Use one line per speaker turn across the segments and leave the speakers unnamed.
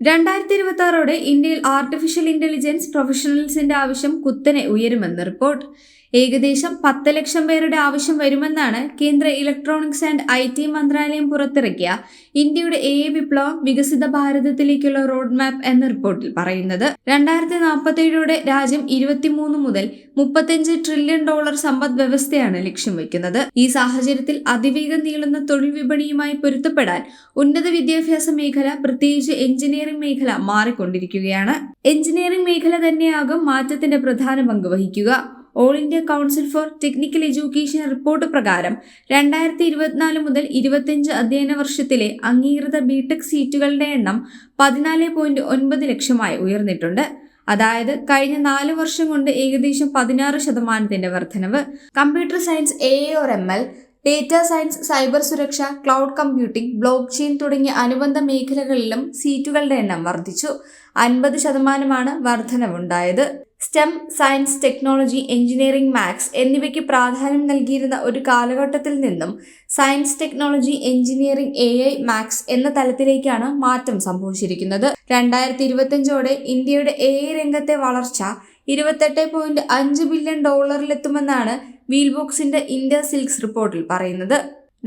രണ്ടായിരത്തി ഇരുപത്തി ആറോടെ ഇന്ത്യയിൽ ആർട്ടിഫിഷ്യൽ ഇന്റലിജൻസ് പ്രൊഫഷണൽസിന്റെ ആവശ്യം കുത്തനെ ഉയരുമെന്ന് റിപ്പോർട്ട് ഏകദേശം പത്ത് ലക്ഷം പേരുടെ ആവശ്യം വരുമെന്നാണ് കേന്ദ്ര ഇലക്ട്രോണിക്സ് ആൻഡ് ഐ ടി മന്ത്രാലയം പുറത്തിറക്കിയ ഇന്ത്യയുടെ എ വിപ്ലവം വികസിത ഭാരതത്തിലേക്കുള്ള റോഡ് മാപ്പ് എന്ന റിപ്പോർട്ടിൽ പറയുന്നത്. രണ്ടായിരത്തി നാൽപ്പത്തേഴോടെ രാജ്യം ഇരുപത്തിമൂന്ന് മുതൽ മുപ്പത്തിയഞ്ച് ട്രില്യൺ ഡോളർ സമ്പദ് വ്യവസ്ഥയാണ് ലക്ഷ്യം വയ്ക്കുന്നത്. ഈ സാഹചര്യത്തിൽ അതിവേഗം നീളുന്ന തൊഴിൽ വിപണിയുമായി പൊരുത്തപ്പെടാൻ ഉന്നത വിദ്യാഭ്യാസ മേഖല പ്രത്യേകിച്ച് എഞ്ചിനീയറിംഗ് മേഖല മാറിക്കൊണ്ടിരിക്കുകയാണ്. എഞ്ചിനീയറിംഗ് മേഖല തന്നെയാകും മാറ്റത്തിന്റെ പ്രധാന പങ്ക് വഹിക്കുക. All India council for technical education report പ്രകാരം രണ്ടായിരത്തി ഇരുപത്തിനാല് മുതൽ ഇരുപത്തിയഞ്ച് അധ്യയന വർഷത്തിലെ അംഗീകൃത ബിടെക് സീറ്റുകളുടെ എണ്ണം പതിനാല് പോയിന്റ് ഒൻപത് ലക്ഷമായി ഉയർന്നിട്ടുണ്ട്. അതായത് കഴിഞ്ഞ നാല് വർഷം കൊണ്ട് ഏകദേശം പതിനാറ് ശതമാനത്തിന്റെ വർധനവ്. Computer science A or M L data science cyber സുരക്ഷ ക്ലൗഡ് കമ്പ്യൂട്ടിംഗ് ബ്ലോക്ക് ചെയിൻ തുടങ്ങിയ അനുബന്ധ മേഖലകളിലും സീറ്റുകളുടെ എണ്ണം വർദ്ധിച്ചു. അൻപത് ശതമാനമാണ് വർധനവുണ്ടായത്. STEM science technology engineering maths എന്നിവയ്ക്ക് പ്രാധാന്യം നൽകിയിരുന്ന ഒരു കാലഘട്ടത്തിൽ നിന്നും science technology engineering A I maths എന്ന തലത്തിലേക്കാണ് മാറ്റം സംഭവിച്ചിരിക്കുന്നത്. രണ്ടായിരത്തി ഇരുപത്തിയഞ്ചോടെ ഇന്ത്യയുടെ എ ഐ രംഗത്തെ വളർച്ച ഇരുപത്തെട്ട് പോയിന്റ് അഞ്ച് ബില്യൺ ഡോളറിലെത്തുമെന്നാണ് വീൽബോക്സിന്റെ ഇന്ത്യ സിൽക്സ് റിപ്പോർട്ടിൽ പറയുന്നത്.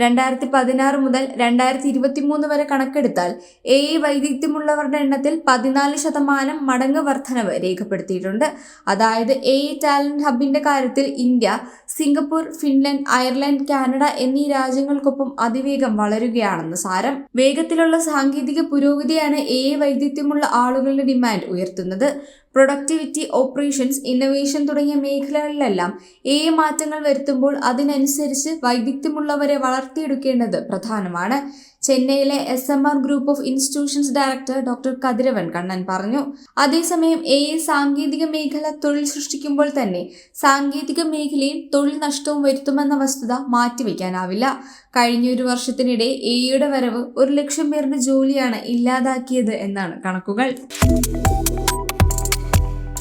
രണ്ടായിരത്തി പതിനാറ് മുതൽ രണ്ടായിരത്തി ഇരുപത്തി മൂന്ന് വരെ കണക്കെടുത്താൽ എ ഇ വൈദഗ്ധ്യമുള്ളവരുടെ എണ്ണത്തിൽ പതിനാല് ശതമാനം മടങ്ങ് വർധനവ് രേഖപ്പെടുത്തിയിട്ടുണ്ട്. അതായത് എ ഇ ടാലന്റ് ഹബിന്റെ കാര്യത്തിൽ India Singapore Finland Ireland Canada എന്നീ രാജ്യങ്ങൾക്കൊപ്പം അതിവേഗം വളരുകയാണെന്ന് സാരം. വേഗത്തിലുള്ള സാങ്കേതിക പുരോഗതിയാണ് എ ഇ വൈദഗ്ധ്യമുള്ള ആളുകളുടെ ഡിമാൻഡ് ഉയർത്തുന്നത്. പ്രൊഡക്ടിവിറ്റി ഓപ്പറേഷൻസ് ഇന്നൊവേഷൻ തുടങ്ങിയ മേഖലകളിലെല്ലാം ഏ മാറ്റങ്ങൾ വരുത്തുമ്പോൾ അതിനനുസരിച്ച് വൈദഗ്ധ്യമുള്ളവരെ വളർത്തിയെടുക്കേണ്ടത് പ്രധാനമാണ്. ചെന്നൈയിലെ S M R group of institutions director doctor Kathiravan Kannan പറഞ്ഞു. അതേസമയം എ സാങ്കേതിക മേഖല തൊഴിൽ സൃഷ്ടിക്കുമ്പോൾ തന്നെ സാങ്കേതിക മേഖലയിൽ തൊഴിൽ നഷ്ടവും വരുത്തുമെന്ന വസ്തുത മാറ്റിവെക്കാനാവില്ല. കഴിഞ്ഞ ഒരു വർഷത്തിനിടെ എയുടെ വരവ് ഒരു ലക്ഷം പേരുടെ ജോലിയാണ് ഇല്ലാതാക്കിയത് എന്നാണ് കണക്കുകൾ.